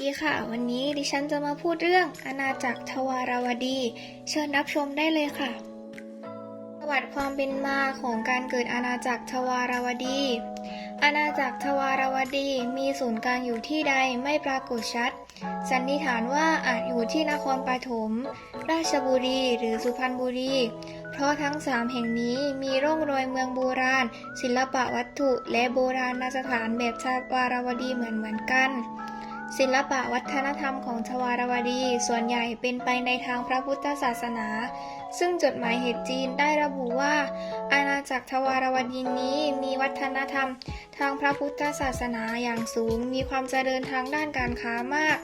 ดีค่ะ วันนี้ดิฉันจะมาพูดเรื่องอาณาจักรทวารวดี เชิญรับชมได้เลยค่ะ ประวัติความเป็นมาของการเกิดอาณาจักรทวารวดี อาณาจักรทวารวดีมีศูนย์กลางอยู่ที่ใดไม่ปรากฏชัด สันนิษฐานว่าอาจอยู่ที่นครปฐม ราชบุรีหรือสุพรรณบุรี เพราะทั้งสามแห่งนี้มีร่องรอยเมืองโบราณ ศิลปะวัตถุ และโบราณสถานแบบทวารวดีเหมือนเหมือนๆกัน ศิลปะวัฒนธรรมของทวารวดีส่วนใหญ่เป็นไปในทางพระพุทธศาสนา ซึ่งจดหมายเหตุจีนได้ระบุว่า อาณาจักรทวารวดีนี้มีวัฒนธรรม ทางพระพุทธศาสนาอย่างสูง มีความเจริญทางด้านการค้ามาก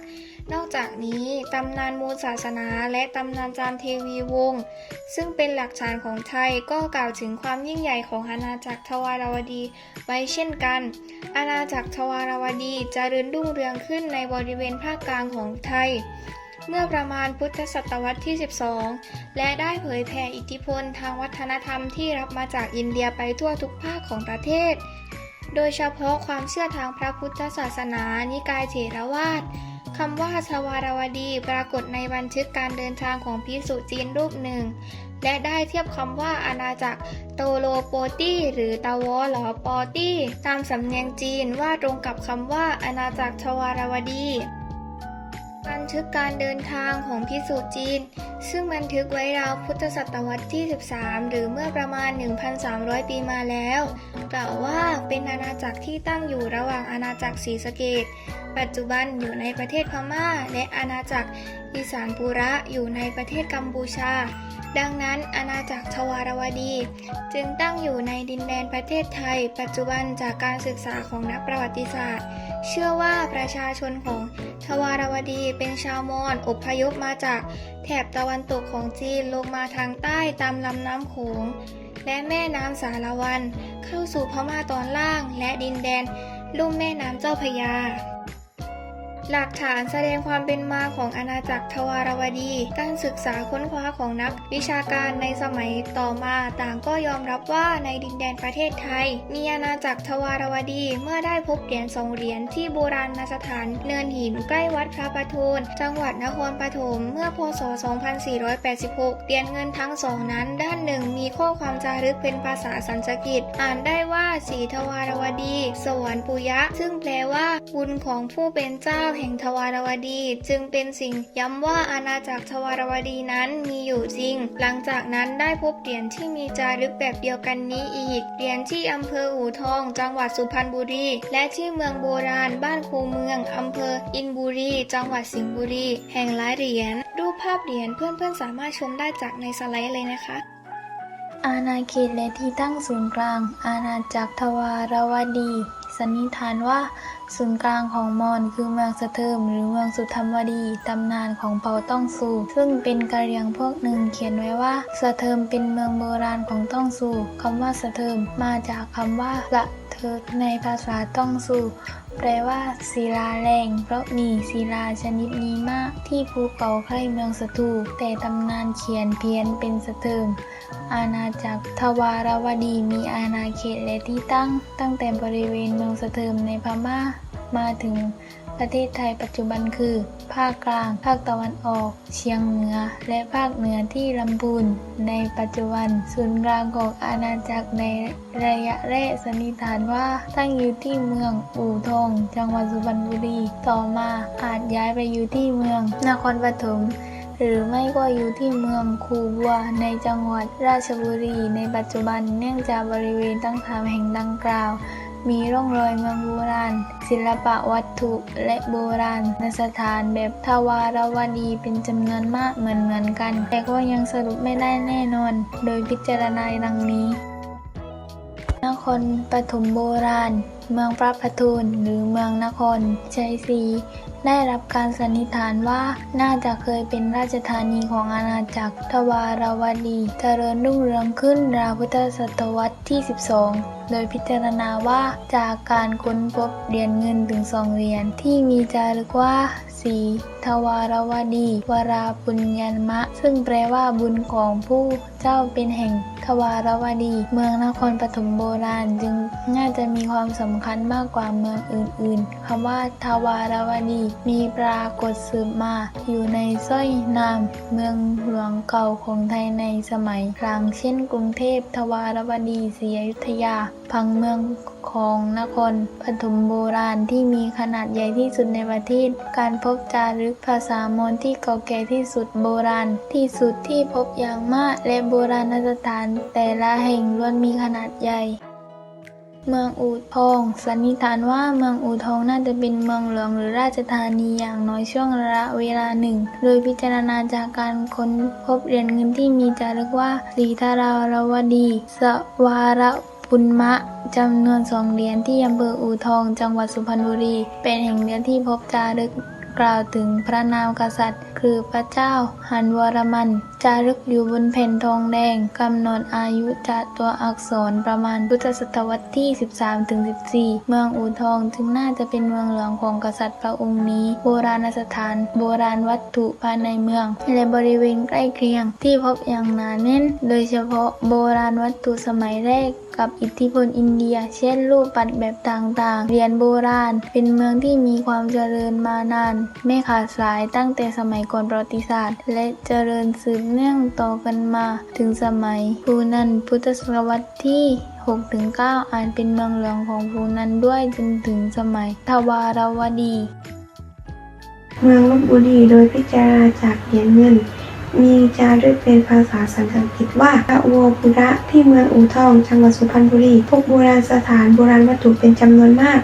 นอกจากนี้ตำนานมูลศาสนาและตำนานจามเทวีวงศ์ซึ่งเป็นหลักฐานของไทยก็กล่าวถึงความยิ่งใหญ่ของอาณาจักรทวารวดีไว้เช่นกัน อาณาจักรทวารวดีเจริญรุ่งเรืองขึ้นในบริเวณภาคกลางของไทย เมื่อประมาณพุทธศตวรรษที่ 12 และได้เผยแผ่อิทธิพลทางวัฒนธรรมที่รับมาจากอินเดียไปทั่วทุกภาคของประเทศ โดยเฉพาะความเชื่อทางพระพุทธศาสนานิกายเถรวาท คำว่าชวารวดีปรากฏในบันทึกการเดินทางของพิสุจีนรูปหนึ่ง และได้เทียบคำว่าอาณาจักรโตโลโปตี้หรือตาวอหลอปอตี้ตามสำเนียงจีนว่าตรงกับคำว่าอาณาจักรชวารวดี บันทึกการเดินทางของพิสุจีน ซึ่งบันทึกไว้ราวพุทธศตวรรษที่ 13 หรือเมื่อประมาณ 1,300 ปีมาแล้ว กล่าวว่าเป็นอาณาจักรที่ตั้งอยู่ระหว่างอาณาจักรศรีสะเกดปัจจุบันอยู่ในประเทศพม่า และอาณาจักร อีสานปุระอยู่ในประเทศกัมพูชา ดังนั้นอาณาจักรทวารวดี จึงตั้งอยู่ในดินแดนประเทศไทย ปัจจุบันจากการศึกษาของนักประวัติศาสตร์ เชื่อว่าประชาชนของทวารวดีเป็นชาวมอญอพยพมาจากแถบตะวันตกของจีนลงมาทางใต้ตามลำน้ำโขงและแม่น้ำสารวัน เข้าสู่พม่าตอนล่างและดินแดนลุ่มแม่น้ำเจ้าพยา หลักฐานแสดงความเป็นมาของอาณาจักรทวารวดี การศึกษาค้นคว้าของนักวิชาการในสมัยต่อมาต่างก็ยอมรับว่าในดินแดนประเทศไทย มีอาณาจักรทวารวดีเมื่อได้พบเหรียญสองเหรียญที่โบราณสถานเนินหินใกล้วัดพระประโทนจังหวัดนครปฐมเมื่อพศ 2486 เหรียญเงินทั้งสองนั้น ด้านหนึ่งมีข้อความจารึกเป็นภาษาสันสกฤตอ่านได้ว่าสีทวารวดี สวรรค์ปุยะ ซึ่งแปลว่าบุญของผู้เป็นเจ้าแห่งทวารวดี จึงเป็นสิ่งย้ำว่าอาณาจักรทวารวดีนั้นมีอยู่จริง หลังจากนั้นได้พบเหรียญที่มีจารึกแบบเดียวกันนี้อีกเหรียญที่อำเภออู่ทอง จังหวัดสุพรรณบุรี และที่เมืองโบราณบ้านคูเมืองอำเภออินบุรี จังหวัดสิงห์บุรี แห่งหลายเหรียญรูปภาพเหรียญเพื่อนๆสามารถชมได้จากในสไลด์เลยนะคะอาณาเขตและที่ตั้งศูนย์กลาง อาณาจักรทวารวดี สันนิษฐานว่าศูนย์กลางของมอญคือเมืองสะเทิมหรือเมืองสุธรรมวดี ตำนานของเผ่าต้องสูซึ่งเป็นกะเหรี่ยงพวกหนึ่งเขียนไว้ว่า สะเทิมเป็นเมืองโบราณของต้องสูคำว่าสะเทิมมาจากคำว่าละเทิกในภาษาต้องสูแปลว่าศิลาแรง เพราะมีศิลาชนิดนี้มากที่ภูเขาใกล้เมืองสตูแต่ตำนานเขียนเพี้ยนเป็นสะเทิมอาณาจักรทวารวดีมีอาณาเขตและที่ตั้ง ตั้งแต่บริเวณเมืองสะเทิมในพม่า มาถึงประเทศไทยปัจจุบันคือ ภาคกลาง ภาคตะวันออก เชียงเหนือ และภาคเหนือที่ลำพูน ในปัจจุบัน ศูนย์กลางของอาณาจักรในระยะแรกสันนิษฐานว่าตั้งอยู่ที่เมืองอู่ทอง จังหวัดสุพรรณบุรี ต่อมาอาจย้ายไปอยู่ที่เมือง นครปฐมหรือไม่ก็อยู่ที่เมืองคูบัวในจังหวัดราชบุรี ในปัจจุบันเนื่องจากบริเวณตั้งสามแห่งดังกล่าว มีร่องรอยเมืองโบราณ ศิลปะวัตถุและโบราณสถานแบบทวารวดีเป็นจำนวนมากเหมือนเหมือนๆกัน แต่ก็ยังสรุปไม่ได้แน่นอน โดยพิจารณาดังนี้ นครปฐมโบราณ เมืองพระประทูนหรือเมืองนครชัยศรีได้รับการสันนิษฐานว่าน่าจะเคยเป็นราชธานีของอาณาจักรทวารวดี เจริญรุ่งเรืองขึ้นราวพุทธศตวรรษที่ 12 โดยพิจารณาว่าจากการค้นพบเหรียญเงินถึงสองเหรียญที่มีจารึกว่า สีทวารวดี วราปุญญมะ ซึ่งแปลว่าบุญของผู้เจ้าเป็นแห่งทวารวดี เมืองนครปฐมโบราณจึงน่าจะมีความสำคัญมากกว่าเมืองอื่นๆคำว่าทวารวดี มีปรากฏสืบมา อยู่ในสร้อยนาม เมืองหลวงเก่าของไทยในสมัยกลางเช่นกรุงเทพทวารวดีศรีอยุธยา พังเมืองของนครปฐมโบราณที่มีขนาดใหญ่ที่สุดในประเทศ การพบจารึกภาษามอญที่เก่าแก่ที่สุดโบราณ ที่สุดที่พบอย่างมากและโบราณสถาน แต่ละแห่งล้วนมีขนาดใหญ่เมืองอู่ทอง สันนิษฐานว่าเมืองอู่ทองน่าจะเป็นเมืองหลวงหรือราชธานีอย่างน้อยช่วงระยะเวลาหนึ่ง โดยพิจารณาจากการค้นพบเหรียญเงินที่มีจารึกว่าสีธาราวรวดี สวาร คุณมะจำนวนสองเหรียญที่อำเภออู่ทอง จังหวัดสุพรรณบุรี เป็นแห่งเดียวที่พบจารึกกล่าวถึงพระนามกษัตริย์ คือพระเจ้าหันวรมัน จารึกอยู่บนแผ่นทองแดงกำหนดอายุจากตัวอักษรประมาณพุทธศตวรรษที่ 13-14 เมืองอู่ทองจึงน่าจะเป็นเมืองหลวงของกษัตริย์พระองค์นี้ โบราณสถาน โบราณวัตถุภายในเมือง และบริเวณใกล้เคียง ที่พบอย่างหนาแน่น โดยเฉพาะโบราณวัตถุสมัยแรกกับอิทธิพลอินเดีย เช่นรูปปัดแบบต่างๆ เรียญโบราณ เป็นเมืองที่มีความเจริญมานาน ไม่ขาดสายตั้งแต่สมัยก่อนประวัติศาสตร์ และเจริญสืบเนื่องต่อกันมาถึงสมัยภูนันพุทธศตวรรษที่6-9อาจเป็นเมืองหลวงของภูนันด้วยจนถึงสมัยทวารวดี เมืองลบบุรีโดยพิจารณาจากเหรียญเงิน มีจารึกเป็นภาษาสันสกฤตว่าพระโวปุระที่เมืองอู่ทองจังหวัดสุพรรณบุรีพบโบราณสถานโบราณวัตถุเป็นจำนวนมาก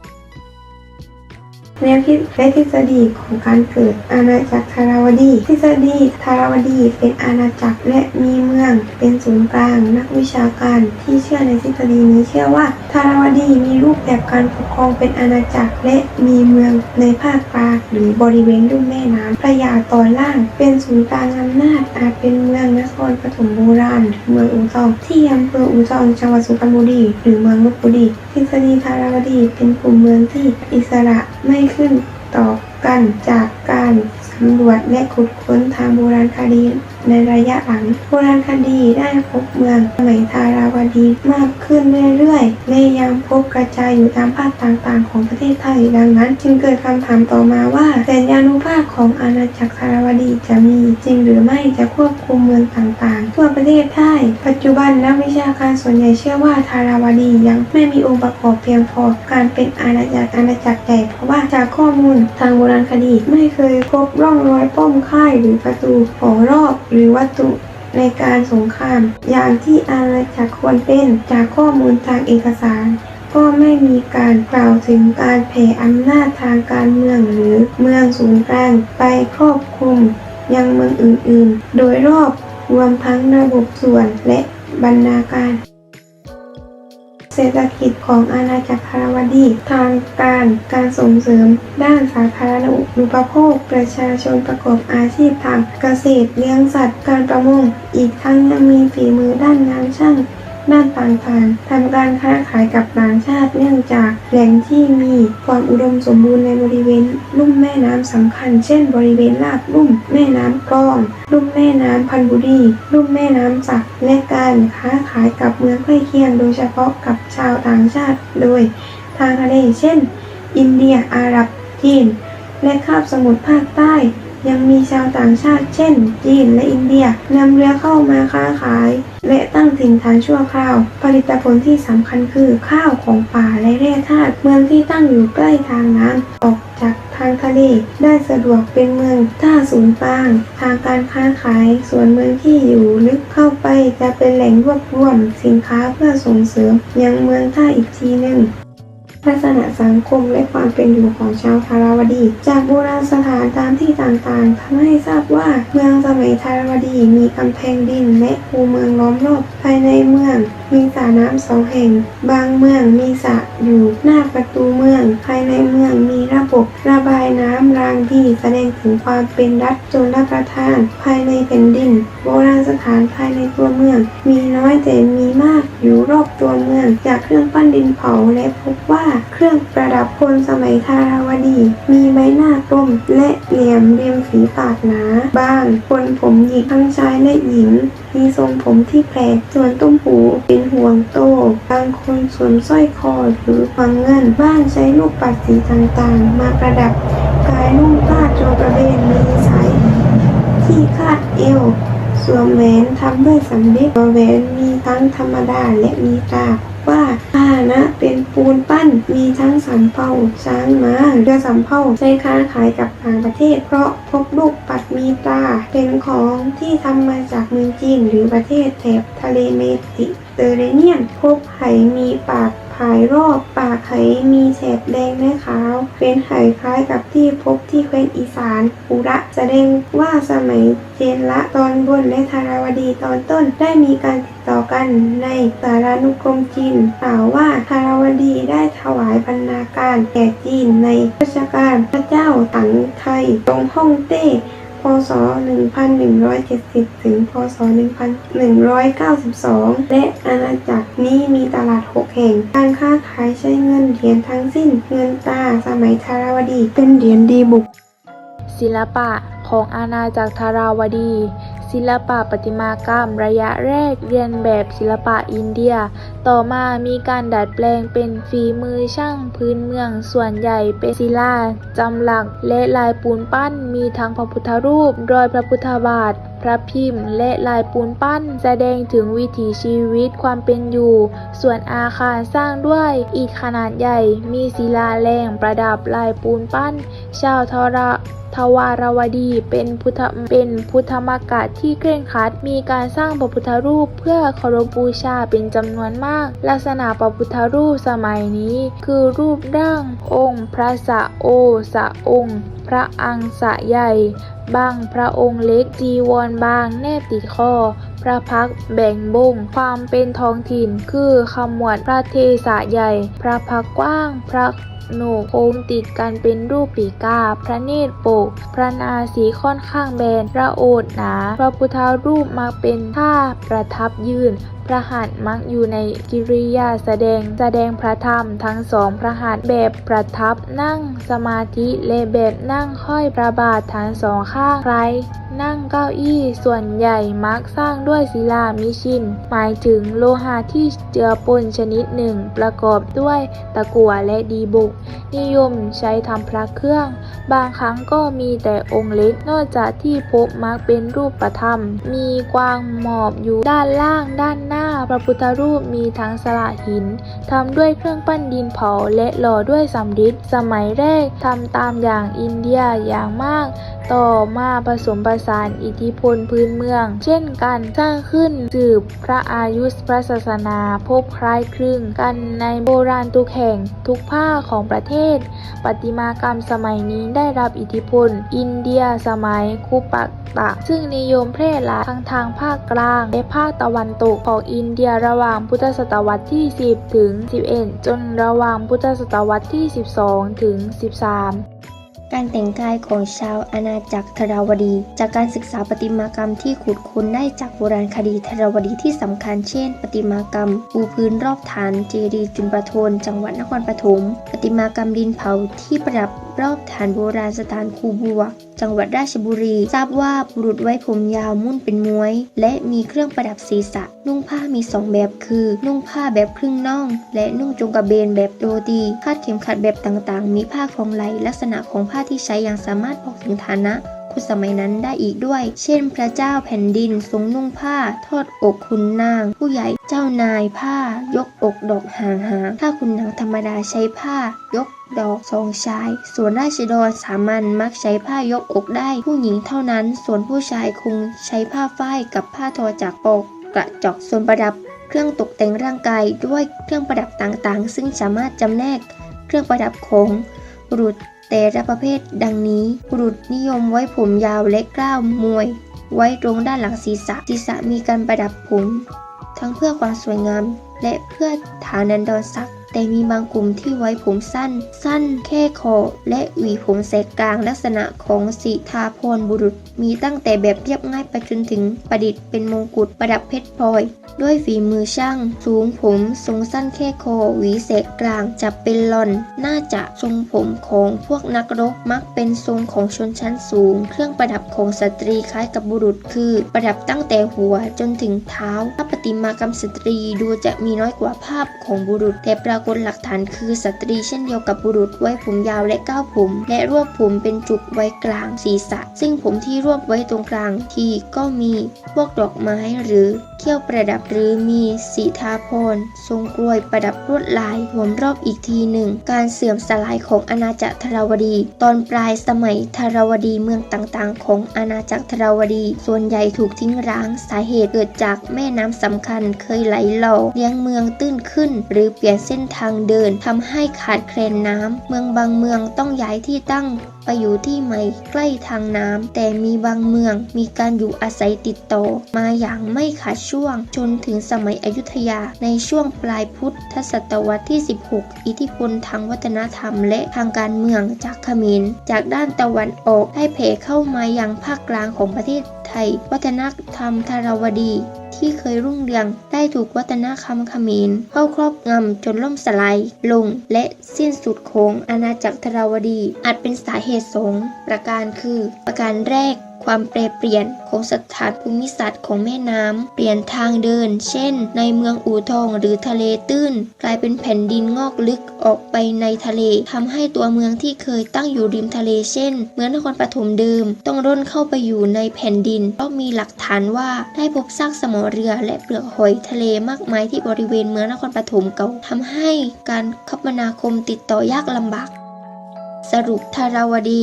แนวคิดและทฤษฎีของการเกิดอาณาจักรธาราวดี ทฤษฎีธาราวดีเป็นอาณาจักรและมีเมืองเป็นศูนย์กลาง นักวิชาการที่เชื่อในทฤษฎีนี้เชื่อว่าธาราวดีมีรูปแบบการปกครองเป็นอาณาจักรและมีเมืองในภาคกลางหรือบริเวณลุ่มแม่น้ำพระยาตอนล่าง เป็นศูนย์กลางอำนาจอาจเป็นเมืองนครปฐมโบราณเมืองอู่ทองที่อำเภออู่ทองจังหวัดสุพรรณบุรีหรือเมืองลบบุรีทฤษฎีธาราวดีเป็นกลุ่มเมืองที่อิสระไม่ขึ้นต่อกันจากการสำรวจและขุดค้นทางโบราณคดี ในระยะหลังโบราณคดีได้พบเมืองสมัยธาราวดีมากขึ้นเรื่อยๆ และยังพบกระจายอยู่ตามภาคต่างๆ ของประเทศไทย ดังนั้น จึงเกิดคำถามต่อมาว่าสัญญานุภาพของอาณาจักรธาราวดีจะมีจริงหรือไม่จะควบคุมเมืองต่างๆ ทั่วประเทศได้ปัจจุบันนักวิชาการส่วนใหญ่เชื่อว่าธาราวดียังไม่มีองค์ประกอบเพียงพอการเป็นอาณาจักรอาณาจักรใหญ่เพราะว่าจากข้อมูลทางโบราณคดีไม่เคยพบร่องรอยป้อมค่ายหรือประตูหอรอบหรือวัตถุในการสงคราม อย่างที่อาณาจักรควรเป็นจากข้อมูลทางเอกสาร ก็ไม่มีการกล่าวถึงการแผ่อำนาจทางการเมืองหรือเมืองศูนย์กลางไปครอบคลุมยังเมืองอื่นๆ โดยรอบรวมทั้งระบบส่วนและบรรณาการ เศรษฐกิจของอาณาจักรพารวดี ทางการการส่งเสริม ด้านสาธารณูปโภค ประชาชนประกอบอาชีพทางเกษตรเลี้ยงสัตว์ การประมง อีกทั้งยังมีฝีมือด้านงานช่าง ด้านต่างๆ ทำการค้าขายกับต่างชาติเนื่องจากแหล่งที่มีความอุดมสมบูรณ์ในบริเวณลุ่มแม่น้ำสำคัญ เช่น บริเวณลาบลุ่ม แม่น้ำกลอง ลุ่มแม่น้ำพันบุรีลุ่มแม่น้ำสักและการค้าขายกับเมืองใกล้เคียง โดยเฉพาะกับชาวต่างชาติโดยทางทะเล เช่น อินเดียอาหรับจีนและคาบสมุทรภาคใต้ ยังมีชาวต่างชาติ เช่น จีนและอินเดียนำเรือเข้ามาค้าขาย และตั้งถิ่นฐานชั่วคราว ผลิตผลที่สำคัญคือข้าวของป่าและแร่ธาตุเมืองที่ตั้งอยู่ใกล้ทางน้ำออกจากทางทะเลได้สะดวกเป็นเมืองท่าศูนย์กลาง ทางการค้าขาย ส่วนเมืองที่อยู่ลึกเข้าไปจะเป็นแหล่งรวบรวมสินค้าเพื่อส่งเสริมยังเมืองท่าอีกทีหนึ่ง ลักษณะสังคมและความเป็นอยู่ของชาวธาราวดี จากโบราณสถานตามที่ต่างๆทำให้ทราบว่าเมืองสมัยธาราวดีมีกำแพงดินและคูเมืองล้อมรอบภายในเมือง มีสระน้ำสองแห่ง บางเมืองมีสระอยู่หน้าประตูเมือง ภายในเมืองมีระบบระบายน้ำรางที่แสดงถึงความเป็นรัฐจนรับประทาน ภายในแผ่นดิน โบราณสถานภายในตัวเมือง มีน้อยแต่มีมากอยู่รอบตัวเมือง จากเครื่องปั้นดินเผาและพบว่าเครื่องประดับคนสมัยทาราวดี มีใบหน้ากลมและเหลี่ยมเริมฝีปากหนาบ้างคนผมหยิกทั้งชายและหญิง มีทรงผมที่แปลกส่วนตุ้มหูเป็นห่วงโตบางคนสวมสร้อยคอหรือฟังเงินบ้างใช้ลูกปัดสีต่างๆ มาประดับกายนุ่งผ้าโจงกระเบนมีสายที่คาดเอวสวมแหวนทำด้วยสำริดแหวนมีทั้งธรรมดาและมีตรา ว่าภานะ เป็นปูนปั้น มีทั้งสำเภาช้างม้าเรือสำเภาใช้ค้าขายกับต่างประเทศ เพราะพบลูกปัดมีตราเป็นของที่ทำมาจากเมืองจีนหรือประเทศแถบทะเลเมดิเตอร์เรเนียนพบไหมีปาก ผายรอบปากไหมีแฉบแดงและขาว เป็นไหคล้ายกับที่พบที่แคว้นอีสานปุระแสดงว่าสมัยเจนละตอนบนและธาราวดีตอนต้นได้มีการติดต่อกันในสารานุกรมจีนกล่าวว่าธาราวดีได้ถวายบรรณาการแก่จีนในรัชกาลพระเจ้าตังไทยตรงฮ่องเต้ พศ 1170 ถึง พศ 1192 และอาณาจักรนี้มีตลาด 6 แห่ง การค้าขายใช้เงินเหรียญทั้งสิ้น เงินตาสมัยธาราวดี เป็นเหรียญดีบุก ศิลปะของอาณาจักรธาราวดี ศิลปะประติมากรรม ระยะแรกเรียนแบบศิลปะอินเดีย ต่อมามีการดัดแปลงเป็นฝีมือช่างพื้นเมืองส่วนใหญ่เป็นศิลาจำหลัก และลายปูนปั้นมีทั้งพระพุทธรูป รอยพระพุทธบาทพระพิมพ์และลายปูนปั้นแสดงถึงวิถีชีวิตความเป็นอยู่ ส่วนอาคารสร้างด้วยอิฐขนาดใหญ่ มีศิลาแรงประดับลายปูนปั้น ชาวทร ทวารวดีเป็นพุทธเป็นพุทธมากะที่เคร่งครัด มีการสร้างพระพุทธรูปเพื่อเคารพบูชาเป็นจำนวนมาก ลักษณะพระพุทธรูปสมัยนี้ คือรูปร่างองค์ พระสะโอสะองค์ พระอังสะใหญ่บางพระองค์เล็กจีวรบางแนบติดคอพระพักแบ่งบงความเป็นท้องถิ่น คือขมวดพระเทศะใหญ่ พระพักกว้าง พระ โหนกโค้งติดกันเป็นรูปปีกา พระเนตรโปก พระนาสีค่อนข้างแบน พระโอษฐ์หนา พระพุทธรูปมักเป็นท่าประทับยืนพระหัตถ์มักอยู่ในกิริยาแสดงแสดงพระธรรมทั้งสองพระหัตถ์แบบประทับนั่งสมาธิและแบบนั่งห้อยพระบาททั้งสองข้างคล้าย นั่งเก้าอี้ส่วนใหญ่มักสร้างด้วยศิลามิชิน หมายถึงโลหะที่เจือปนชนิดหนึ่ง ประกอบด้วยตะกั่วและดีบุก นิยมใช้ทำพระเครื่อง บางครั้งก็มีแต่องค์เล็ก นอกจากที่พบมักเป็นรูปประธรรม มีกวางหมอบอยู่ด้านล่างด้านหน้า พระพุทธรูปมีทั้งสละหินทำด้วยเครื่องปั้นดินเผาและหล่อด้วยสำริดสมัยแรกทำตามอย่างอินเดียอย่างมาก ต่อมาผสมผสานอิทธิพลพื้นเมือง เช่นกันสร้างขึ้นสืบพระอายุพระศาสนาพบคล้ายคลึงกันในโบราณทุกแห่งทุกภาคของประเทศประติมากรรมสมัยนี้ได้รับอิทธิพล อินเดียสมัยคุปักตะ ซึ่งนิยมแพร่หลายทั้งทางภาคกลางและภาคตะวันตกของอินเดียระหว่างพุทธศตวรรษที่ 10 ถึง 11 จนระหว่างพุทธศตวรรษที่ 12 ถึง 13การแต่งกายของชาวอาณาจักรธราวดี จากการศึกษาประติมากรรมที่ขุดค้นได้จากโบราณคดีธราวดีที่สำคัญเช่น ประติมากรรมปูพื้นรอบฐานเจดีย์จุลประโทน จังหวัดนครปฐมประติมากรรมดินเผาที่ประดับรอบฐานโบราณสถานคูบัว จังหวัดราชบุรี ทราบว่าบุรุษไว้ผมยาวมุ่นเป็นม้วย และมีเครื่องประดับศีรษะ นุ่งผ้ามีสองแบบคือ นุ่งผ้าแบบครึ่งน่อง และนุ่งจงกระเบนแบบโรตีคาดเข็มขัดแบบต่างๆ มีผ้าคล้องไหลลักษณะของผ้าที่ใช้อย่างสามารถบอกถึงฐานะคนสมัยนั้นได้อีกด้วย เช่น พระเจ้าแผ่นดินทรงนุ่งผ้า ทอดอกคุณนาง ผู้ใหญ่เจ้านายผ้า ยกอกดอกหางหางถ้าคุณนางธรรมดาใช้ผ้ายก ดอกสองชาย ส่วนราชดรสามัญมักใช้ผ้ายกอกได้ ผู้หญิงเท่านั้น ส่วนผู้ชายคงใช้ผ้าฝ้ายกับผ้าทอจากปกกระจกส่วนประดับ เครื่องตกแต่งร่างกายด้วยเครื่องประดับต่างๆ ซึ่งสามารถจำแนก เครื่องประดับของบุรุษแต่ละประเภทดังนี้บุรุษนิยมไว้ผมยาวและกล้าวมวย ไว้ตรงด้านหลังศีรษะศีรษะมีการประดับผม ทั้งเพื่อความสวยงาม และเพื่อฐานันดรศักดิ์ แต่มีบางกลุ่มที่ไว้ผมสั้น สั้นแค่คอและหวีผมแสกกลางลักษณะของสีทาพรบุรุษ มีตั้งแต่แบบเรียบง่ายไปจนถึงประดิษฐ์เป็นมงกุฎประดับเพชรพลอย ด้วยฝีมือช่าง สูงผมทรงสั้นแค่คอหวีแสกกลางจับเป็นลอน น่าจะทรงผมของพวกนักรบมักเป็นทรงของชนชั้นสูง เครื่องประดับของสตรีคล้ายกับบุรุษคือ ประดับตั้งแต่หัวจนถึงเท้าภาพประติมากรรมสตรีดูจะมีน้อยกว่าภาพของบุรุษแต่ปรากฏหลักฐานคือสตรีเช่นเดียวกับบุรุษไว้ผมยาวและก้าวผม และรวบผมเป็นจุกไว้กลางศีรษะ ซึ่งผมที่รวบไว้ตรงกลางที่ก็มีพวกดอกไม้หรือ เขี้ยวประดับหรือมีสีทาพรทรงกลวยประดับลวดลายรวมรอบอีกทีหนึ่ง การเสื่อมสลายของอาณาจักรธราวดี ตอนปลายสมัยธราวดีเมืองต่างๆ ของอาณาจักรธราวดี ส่วนใหญ่ถูกทิ้งร้างสาเหตุเกิดจากแม่น้ำสำคัญเคยไหลหล่อเลี้ยงเมืองตื้นขึ้น หรือเปลี่ยนเส้นทางเดินทำให้ขาดแคลนน้ำเมืองบางเมืองต้องย้ายที่ตั้ง อยู่ที่ใหม่ใกล้ทางน้ำแต่มีบางเมืองมีการอยู่อาศัยติดต่อมาอย่างไม่ขาดช่วง จนถึงสมัยอยุธยาในช่วงปลายพุทธศตวรรษที่ 16 อิทธิพลทางวัฒนธรรมและทางการเมืองจากเขมรจากด้านตะวันออกได้แผ่เข้ามายังภาคกลางของประเทศไทย วัฒนธรรมธารวดี ที่เคยรุ่งเรือง ได้ถูกวัฒนธรรมเขมรเข้าครอบงำจนล่มสลายลง และสิ้นสุดของอาณาจักรธารวดี อาจเป็นสาเหตุสองประการคือ ประการแรก ความแปรเปลี่ยนของสถานภูมิศาสตร์ของแม่น้ำ เปลี่ยนทางเดิน เช่น ในเมืองอู่ทองหรือทะเลตื้น กลายเป็นแผ่นดินงอกลึกออกไปในทะเลทำให้ตัวเมืองที่เคยตั้งอยู่ริมทะเลเช่น เมืองนครปฐมเดิม ต้องร่นเข้าไปอยู่ในแผ่นดินเพราะมีหลักฐานว่าได้พบซากสมอเรือและเปลือกหอยทะเลมากมายที่บริเวณเมืองนครปฐมเก่าทำให้การคมนาคมติดต่อยากลำบาก สรุปธาราวดี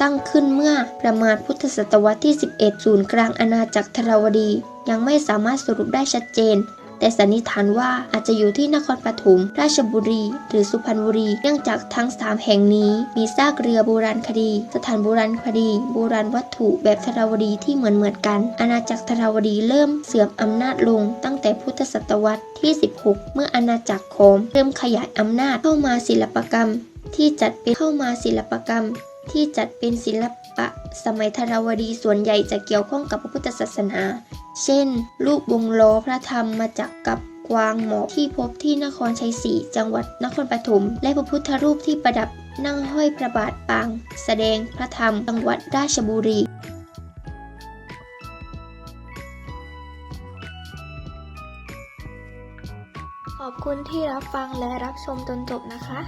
ตั้งขึ้นเมื่อประมาณพุทธศตวรรษที่ 11 ศูนย์กลางอาณาจักรธราวดี ยังไม่สามารถสรุปได้ชัดเจน แต่สันนิษฐานว่าอาจจะอยู่ที่นครปฐมราชบุรี หรือสุพรรณบุรี เนื่องจากทั้ง 3 แห่งนี้ มีซากเรือโบราณคดี สถานโบราณคดีโบราณวัตถุแบบธราวดีที่เหมือนเหมือนกัน อาณาจักรธราวดีเริ่มเสื่อมอำนาจลงตั้งแต่พุทธศตวรรษที่ 16 เมื่ออาณาจักรขอมเริ่มขยายอำนาจเข้ามาศิลปกรรมที่จัดเป็นเข้ามาศิลปกรรม ที่จัดเป็นศิลปะสมัยธาราวดีส่วนใหญ่จะเกี่ยวข้องกับพระพุทธศาสนา เช่น รูปวงล้อพระธรรมมาจากกับกวางหมอกที่พบที่นครชัยศรีจังหวัดนครปฐมและพระพุทธรูปที่ประดับนั่งห้อยพระบาทปาง แสดงพระธรรมจังหวัดราชบุรีขอบคุณที่รับฟังและรับชมจนจบนะคะ